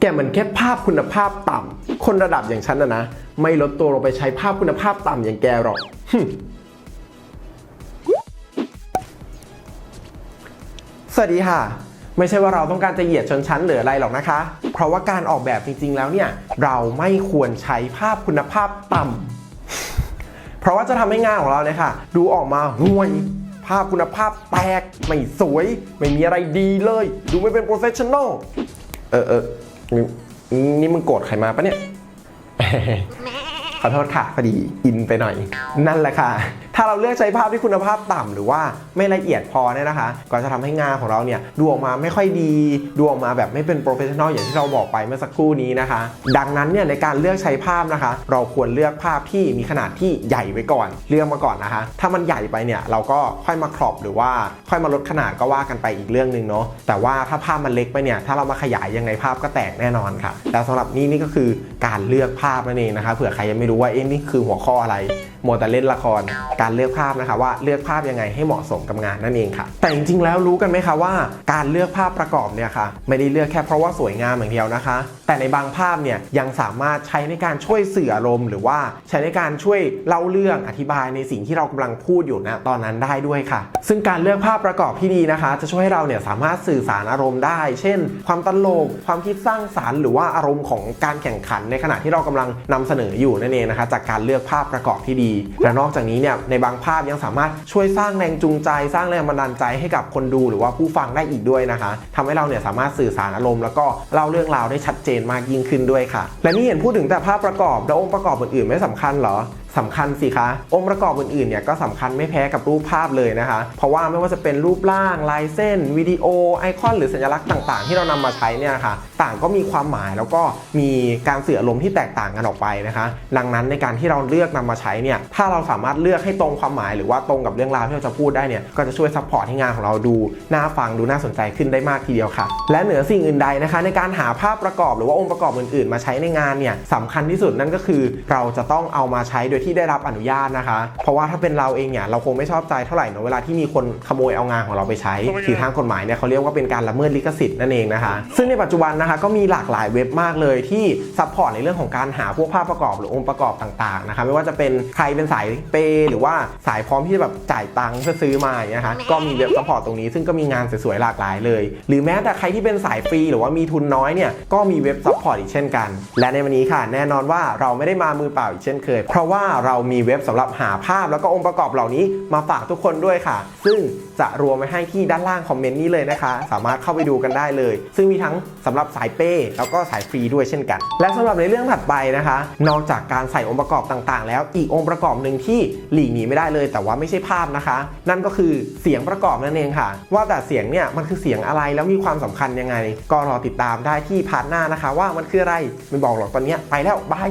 แกมันแค่ภาพคุณภาพต่ำ คนระดับอย่างฉันนะนะ ไม่ลดตัวลงไปใช้ภาพคุณภาพต่ำอย่างแกหรอกสวัสดีค่ะ ไม่ใช่ว่าเราต้องการจะเหยียดชนชั้นหรืออะไรหรอกนะคะ เพราะว่าการออกแบบจริง ๆ แล้วเนี่ย เราไม่ควรใช้ภาพคุณภาพต่ำ เพราะว่าจะทำให้งานของเราเนี่ยค่ะ ดูออกมาห่วยภาพคุณภาพแตก ไม่สวย ไม่มีอะไรดีเลย ดูไม่เป็นโปรเฟชชั่นอลเออเออ นี่นี่มึงโกรธใครมาปะเนี่ย ขอโทษค่ะพอดีอินไปหน่อย นั่นแหละค่ะ ถ้าเราเลือกใช้ภาพที่คุณภาพต่ำหรือว่าไม่ละเอียดพอเนี่ยนะคะ ก็จะทำให้งานของเราเนี่ยดูออกมาไม่ค่อยดี ดูออกมาแบบไม่เป็นโปรเฟชชั่นอลอย่างที่เราบอกไปเมื่อสักครู่นี้นะคะ ดังนั้นเนี่ยในการเลือกใช้ภาพนะคะ เราควรเลือกภาพที่มีขนาดที่ใหญ่ไว้ก่อน เลือกมาก่อนนะคะ ถ้ามันใหญ่ไปเนี่ยเราก็ค่อยมาครอบหรือว่าค่อยมาลดขนาดก็ว่ากันไปอีกเรื่องหนึ่งเนาะแต่ว่าถ้าภาพมันเล็กไปเนี่ยถ้าเรามาขยายยังไงภาพก็แตกแน่นอนค่ะแล้วสำหรับนี่นี่ก็คือการเลือกภาพนั่นเองนะคะเผื่อใครยังไม่รู้ว่าเอ๊ะนี่คือหัวข้ออะไร มวแต่เล่นละคร การเลือกภาพนะคะว่าเลือกภาพยังไงให้เหมาะสมกับงานนั่นเองค่ะ แต่จริงๆแล้วรู้กันไหมคะว่า การเลือกภาพประกอบเนี่ยค่ะไม่ได้เลือกแค่เพราะว่าสวยงามอย่างเดียวนะคะ แต่ในบางภาพเนี่ยยังสามารถใช้ในการช่วยสื่ออารมณ์ หรือว่าใช้ในการช่วยเล่าเรื่องอธิบายในสิ่งที่เรากำลังพูดอยู่นะตอนนั้นได้ด้วยค่ะ ซึ่งการเลือกภาพประกอบที่ดีนะคะ จะช่วยให้เราเนี่ยสามารถสื่อสารอารมณ์ได้ เช่น ความตลก ความคิดสร้างสารรค์ หรือว่าอารมณ์ของการแข่งขันในขณะที่เรากำลังนำเสนออยู่นั่นเองนะคะ จากการเลือกภาพประกอบที่ดีดีและนอกจากนี้เนี่ยในบางภาพยังสามารถช่วยสร้างแรงจูงใจ สร้างแรงบันดาลใจให้กับคนดูหรือว่าผู้ฟังได้อีกด้วยนะคะทำให้เราเนี่ยสามารถสื่อสารอารมณ์แล้วก็เล่าเรื่องราวได้ชัดเจนมากยิ่งขึ้นด้วยค่ะ และนี่เห็นพูดถึงแต่ภาพประกอบแล้วองค์ประกอบอื่นๆไม่สำคัญเหรอสำคัญสิคะ องค์ประกอบอื่นๆเนี่ยก็สำคัญไม่แพ้กับรูปภาพเลยนะคะ เพราะว่าไม่ว่าจะเป็นรูปร่าง ลายเส้น วิดีโอ ไอคอน หรือสัญลักษณ์ต่างๆ ที่เรานำมาใช้เนี่ยค่ะต่างก็มีความหมายแล้วก็มีการสื่ออารมณ์ที่แตกต่างกันออกไปนะคะ ดังนั้นในการที่เราเลือกนำมาใช้เนี่ยถ้าเราสามารถเลือกให้ตรงความหมายหรือว่าตรงกับเรื่องราวที่เราจะพูดได้เนี่ยก็จะช่วยซัพพอร์ตให้งานของเราดูน่าฟังดูน่าสนใจขึ้นได้มากทีเดียวค่ะ และเหนือสิ่งอื่นใดนะคะ ในการหาภาพประกอบหรือว่าองค์ประกอบอื่นๆ มาใช้ในงานเนี่ยสำคัญที่สุดนั่นก็คือ เราจะต้องเอามาใช้โดยที่ได้รับอนุญาตนะคะ เพราะว่าถ้าเป็นเราเองเนี่ยเราคงไม่ชอบใจเท่าไหร่เนอะเวลาที่มีคนขโมยเอางานของเราไปใช้คือทางกฎหมายเนี่ยเขาเรียกว่าเป็นการละเมิดลิขสิทธิ์นั่นเองนะคะ ซึ่งในปัจจุบันนะคะก็มีหลากหลายเว็บมากเลยที่ซัพพอร์ตในเรื่องของการหาพวกภาพประกอบหรือองค์ประกอบต่างๆนะคะไม่ว่าจะเป็นใครเป็นสายเปย์หรือว่าสายพร้อมที่จะแบบจ่ายตังค์เพื่อซื้อมาอย่างเงี้ยนะคะก็มีเว็บซัพพอร์ตตรงนี้ซึ่งก็มีงานสวยๆหลากหลายเลย หรือแม้แต่ใครที่เป็นสายฟรีหรือว่ามีทุนน้อยเนี่ยก็มีเว็บซัพพอร์ตอีกเช่นกัน และในวันนี้ค่ะ แน่นอนว่าเราไม่ได้มามือเปล่าอีกเช่นเคย เพราะว่าเรามีเว็บสำหรับหาภาพแล้วก็องค์ประกอบเหล่านี้มาฝากทุกคนด้วยค่ะ ซึ่งจะรวมไว้ให้ที่ด้านล่างคอมเมนต์นี้เลยนะคะ สามารถเข้าไปดูกันได้เลย ซึ่งมีทั้งสำหรับสายเป้แล้วก็สายฟรีด้วยเช่นกัน และสำหรับในเรื่องถัดไปนะคะ นอกจากการใส่องค์ประกอบต่างๆ แล้วอีกองค์ประกอบหนึ่งที่หลีกหนีไม่ได้เลย แต่ว่าไม่ใช่ภาพนะคะ นั่นก็คือเสียงประกอบนั่นเองค่ะ ว่าแต่เสียงเนี่ยมันคือเสียงอะไรแล้วมีความสำคัญยังไง ก็รอติดตามได้ที่พาร์ทหน้านะคะ ว่ามันคืออะไรไม่บอกหรอกตอนนี้ไปแล้วบาย